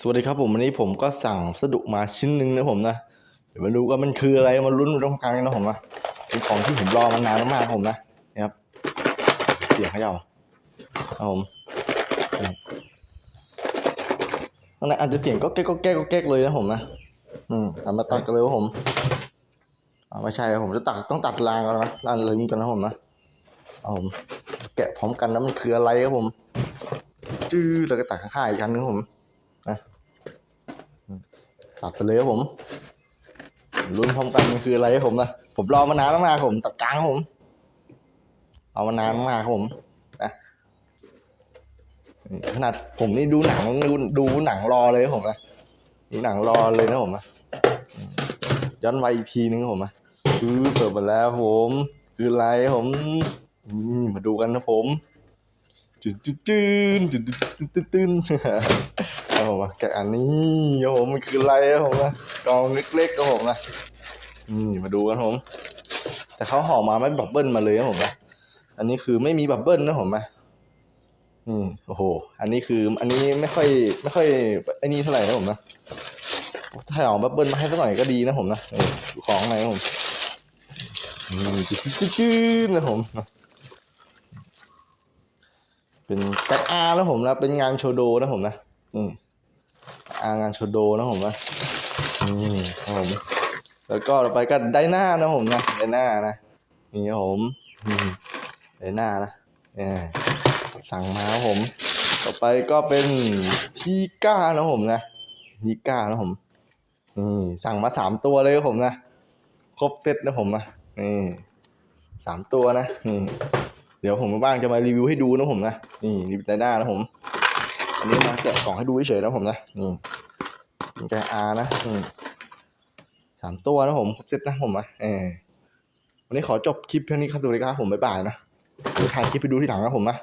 สวัสดีครับผมวันนี้ผมก็สั่งสดุมาชิ้นหนึ่งนะผมนะเดี๋ยวมาดูว่ามันคืออะไรมาลุ้นตรงกลางกันนะผมนะเป็นของที่ผมรอมานานมากๆผมนะนี่ครับเสียงเขย่าครับผมนี่ข้างในอาจจะเสียงก็แก๊กก็แก๊กก็แก๊กเลยนะผมนะอืมตามาตัดกันเลยว่าผมเอาไม่ใช่ครับผมจะตัดต้องตัดรางก่อนนะรางเลืมกันนะผมนะเอาผมแกะพร้อมกันนะมันคืออะไรครับผมจื้อแล้วก็ตัดข้างๆอีกอันนึงครั ตัดไปเลยครับผม ลุ้นพร้อมกันมันคืออะไรครับผมนะผมรอมานานมากๆครับผมตัดกลางครับผม เอามานานมากครับผมนะขนาดผมนี่ดูหนังดูดูหนังรอเลยครับผมนะดูหนังรอเลยนะผมนะย้อนไปอีกทีนึงครับผมนะคือเปิดมาแล้วผม คืออะไรครับผมมมาดูกันนะผมจืดจืดจืดจืดจืดจืด มอะแกะอันนี้ครับผมมันคืออะไรครับผมนะกองเล็กๆครับผมนะนี่มาดูกันผม แต่เขาห่อมาไม่บับเบิ้ลมาเลยครับผมนะอันนี้คือไม่มีบับเบิ้ลนะผมนะนี่โอ้โห อันนี้คืออันนี้ไม่ค่อยไม่ค่อยไอ้นี่เท่าไหร่นะผมนะถ้าเอาบับเบิ้ลมาให้สักหน่อยก็ดีนะผมนะดูของข้างในครับผมนี่จืดๆนะผมเป็นแก๊กอาร์นะผมนะเป็นงานโชโดนะผมนะนี่อางานโชโดนะผมนะนี่ครับผมแล้วก็ต่อไปก็ไดหน้านะผมนะไดหน้านะนี่ผมไดหน้านะเนี่สั่งมาครับผม ต่อไปก็เป็นทีก้านะผมนะทีก้านะผมนี่สั่งมาสามตัวเลยครับผมนะครบเซตนะผมนะนี่สามตัวนะนี่เดี๋ยวผมบ้างจะมารีวิวให้ดูนะผมนะนี่นี่ไดหน้านะผมอันนี้มาแกะกล่องให้ดูเฉยๆนะผมนะนี่ แกอานะนี่สามตัวนะผมครบเซตนะผมอะเออวันนี้ขอจบคลิปเพียงนี้ครับสวัสดีครับผมบ๊ายบายนะถ่ายคลิปไปดูที่หลังนะผมนะ